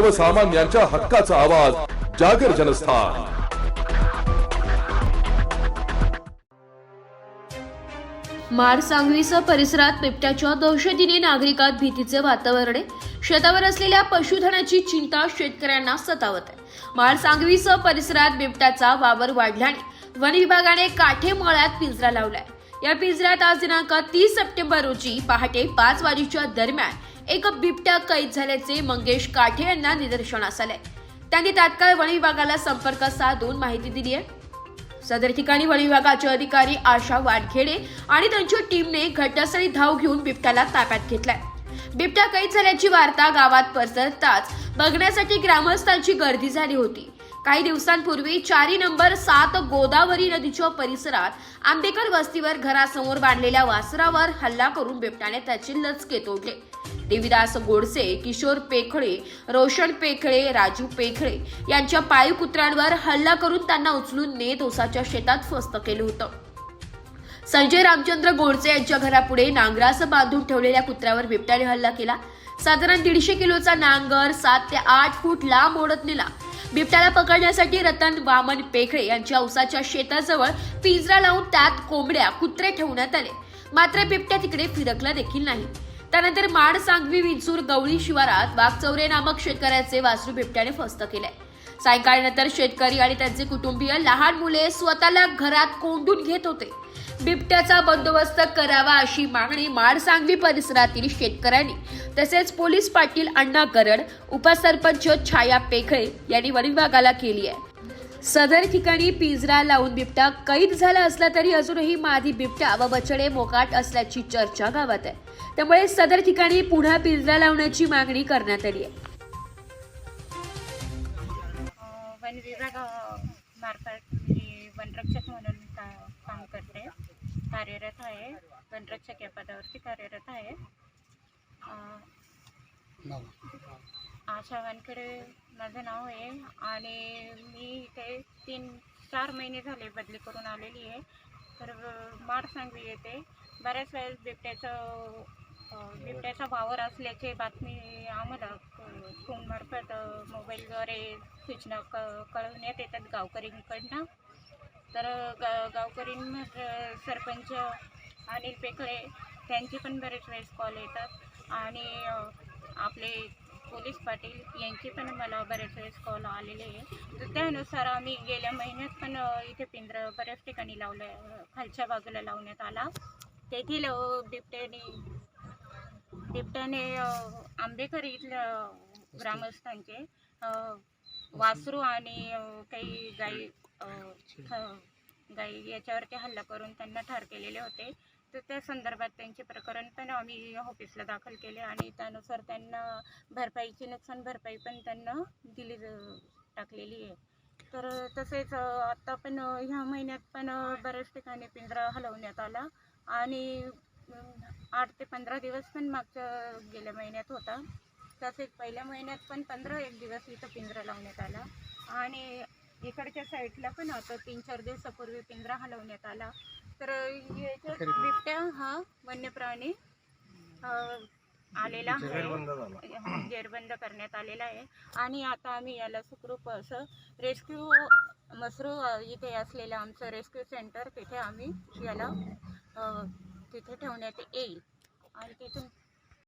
सर्वसामान्यांच्या हक्काचा आवाज जागर जनस्थान. मार सांगवीसह परिसरात बिबट्याच्या दहशतीने नागरिकात भीतीचे वातावरण आहे. शेतावर असलेल्या पशुधनाची चिंता शेतकऱ्यांना सतावत आहे. माळ सांगवीसह परिसरात बिबट्याचा वावर वाढल्याने वन विभागाने काठे मळ्यात पिंजरा लावलाय. या पिंजऱ्यात आज दिनांक तीस सप्टेंबर रोजी पहाटे पाच वाजेच्या दरम्यान एक बिबट्या कैद झाल्याचे मंगेश काठे यांना निदर्शनास आले. त्यांनी तात्काळ वन विभागाला संपर्क साधून माहिती दिली आहे. सदर ठिकाणी वन विभागाचे अधिकारी आशा वाडखेडे आणि त्यांच्या टीमने घटनास्थळी धाव घेऊन बिबट्याला ताब्यात घेतलाय. बिबट्या कैद झाल्याची वार्ता गावात पसरताच बघण्यासाठी ग्रामस्थांची गर्दी झाली होती. काही दिवसांपूर्वी चारी नंबर सात गोदावरी नदीच्या परिसरात आंबेकर वस्तीवर घरासमोर बांधलेल्या वासरावर हल्ला करून बिबट्याने त्याचे लचके तोडले. देविदास गोडसे किशोर पेखळे रोशन पेखळे राजू पेखळे यांच्या पाळीव कुत्र्यांवर हल्ला करून त्यांना उचलून नेत ओसाच्या शेतात फस्त केलं होतं. संजय रामचंद्र गोडसे यांच्या घरापुढे नांगरास बांधून ठेवलेल्या कुत्र्यावर बिबट्याने हल्ला केला. साधारण दीडशे किलोचा नांगर सात ते आठ फूट लांब ओढत नेला. बिबट्याला पकडण्यासाठी रतन वामन पेखळे यांच्या उसाच्या शेताजवळ पिंजरा लावून त्यात कोंबड्या कुत्रे ठेवण्यात आले. मात्र बिबट्या तिकडे फिरकला देखील नाही. त्यानंतर माड सांगवी विंचूर गवळी शिवारात वाघचौरे नामक शेतकऱ्याचे वासरू बिबट्याने फस्त केले. सायंकाळनंतर शेतकरी आणि त्यांचे कुटुंबीय लहान मुले स्वतःला घरात कोंडून घेत होते. बिबट्याचा बंदोबस्त करावा अशी मागणी माड सांगवी परिसरातील शेतकऱ्यांनी तसेच पोलीस पाटील अण्णा गरड उपसरपंच छाया पेखळे यांनी वन विभागाला केली आहे. सदर ठिकाणी पिंजरा लावून बिबट्या कैद झाला असला तरी अजूनही मादी बिबट्या व बछडे मोकाट असल्याची चर्चा गावात आहे. त्यामुळे सदर ठिकाणी पुन्हा पिंजरा लावण्याची मागणी करण्यात आली आहे. वन विभाग मार्फत मी वनरक्षक म्हणून का काम करते. कार्यरत आहे. वनरक्षक या पदावरती कार्यरत आहे. आशा वानखेडे माझं नाव आहे आणि मी इथे तीन चार महिने झाले बदली करून आलेली आहे. तर मार माड सांगवी येते बऱ्याच वेळेस बिबट्याचं बिबट्याचा वावर असल्याची बातमी आम्हाला फोनमार्फत मोबाईलद्वारे सूचना क कळवण्यात येतात गावकरींकडनं. तर गा गावकरीं म्हणजे सरपंच अनिल पेकळे त्यांचे पण बरेच वेळेस कॉल येतात. आणि आपले पोलीस पाटील यांचे पण मला बरेच वेळेस कॉल आलेले आहे. तर त्यानुसार आम्ही गेल्या महिन्यात पण इथे पिंजरं बऱ्याच ठिकाणी लावलं खालच्या बाजूला लावण्यात आला. तेथील बिबट्यानी बिबट्याने बिबट्याने आंबेकर इथल्या ग्रामस्थांचे वासरू आणि काही गाई गाई याच्यावरती हल्ला करून त्यांना ठार केलेले होते. तर त्या संदर्भात त्यांचे प्रकरण पण आम्ही ऑफिसला दाखल केले आणि त्यानुसार त्यांना भरपाईची नुकसान भरपाई पण त्यांना दिली टाकलेली आहे. तर तसेच आत्ता पण ह्या महिन्यात पण बऱ्याच ठिकाणी पिंजरा हलवण्यात आला आणि आठ ते पंधरा दिवस पण मागच्या गेल्या महिन्यात होता. तसेच पहिल्या महिन्यात पण पंधरा एक दिवस इथं पिंजरा लावण्यात आला आणि इकडच्या साईडला पण आता तीन चार दिवसापूर्वी पिंजरा हलवण्यात आला. तर याच्यात बिबट्या हा वन्य प्राणी आलेला आहे. हा, जेरबंद करण्यात आलेला आहे. आणि आता आम्ही याला सुखरूप असं रेस्क्यू मसरू इथे असलेलं आमचं रेस्क्यू सेंटर तिथे आम्ही याला तिथे ठेवण्यात येईल. आणि तिथून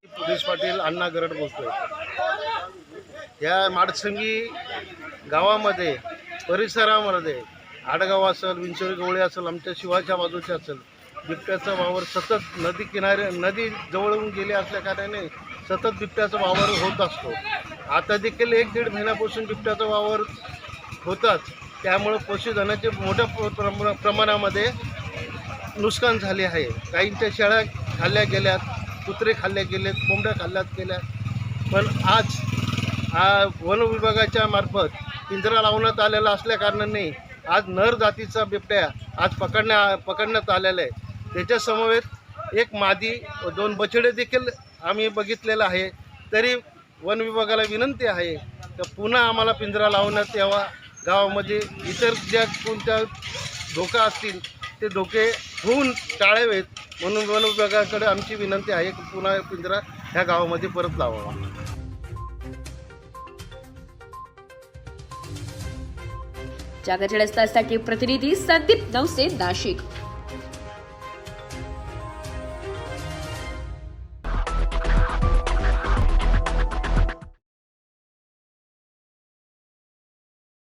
पोलीस पाटील अण्णा गरड बोलतोय. या माडसंगी गावामध्ये परिसरामध्ये आडगाव असेल विंचोरी गवळी असेल आमच्या शिवाच्या बाजूचे असेल बिबट्याचा वावर सतत नदी किनारे नदी जवळून गेले असल्या कारणाने सतत बिबट्याचा वावर होत असतो. आता देखील एक दीड महिन्यापासून बिबट्याचा वावर होताच. त्यामुळं पशुधनाचे मोठ्या प्र- प्रमाणामध्ये नुकसान झाले आहे. काहींच्या शेळ्या खाल्ल्या गेल्यात कुत्रे खाल्ल्या गेलेत कोंबड्या खाल्ल्यात गेल्या पण आज हा वन विभागाच्या मार्फत पिंजरा लावण्यात आलेला असल्या कारणाने आज नर जातीचा बिबट्या आज पकडण्या पकडण्यात आलेला आहे. त्याच्यासमवेत एक मादी व दोन बछडे देखील आम्ही बघितलेलं आहे. तरी वन विभागाला विनंती आहे तर पुन्हा आम्हाला पिंजरा लावण्यात यावा. गावामध्ये इतर ज्या कोणत्या धोका असतील ते धोके होऊन टाळावेत म्हणून वन विभागाकडे आमची विनंती आहे की पुन्हा पिंजरा ह्या गावामध्ये परत लावावा. जागतिक रस्त्यासाठी प्रतिनिधी संदीप नवसे नाशिक.